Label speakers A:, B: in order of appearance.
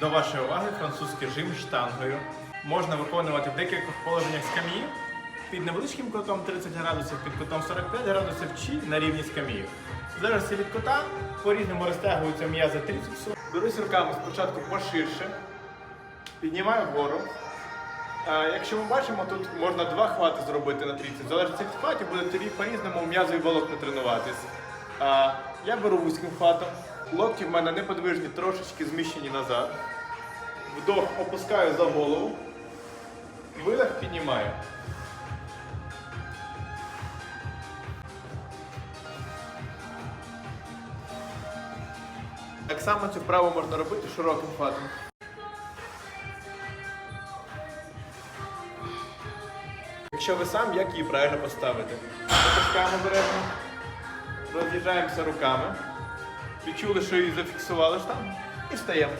A: До вашої уваги французький жим штангою. Можна виконувати в декількох положеннях скам'ї під невеличким кутом 30 градусів, під кутом 45 градусів чи на рівні скам'ї. Залежності від кута по-різному розтягуються м'язи трицепсу. Берусь руками спочатку поширше, піднімаю вгору. Якщо ми бачимо, тут можна два хвати зробити на трицепс. Залежить від хватів, буде тобі по-різному м'язові волокна тренуватись. Я беру вузьким хватом. Локті в мене неподвижні, трошечки зміщені назад. Вдох опускаю за голову. Видох піднімаю. Так само цю вправу можна робити широким хватом. Якщо ви сам, як її правильно поставити? Опускаємо обережно, роз'їжджаємося руками. Відчули, що її зафіксували штангу і встаємо.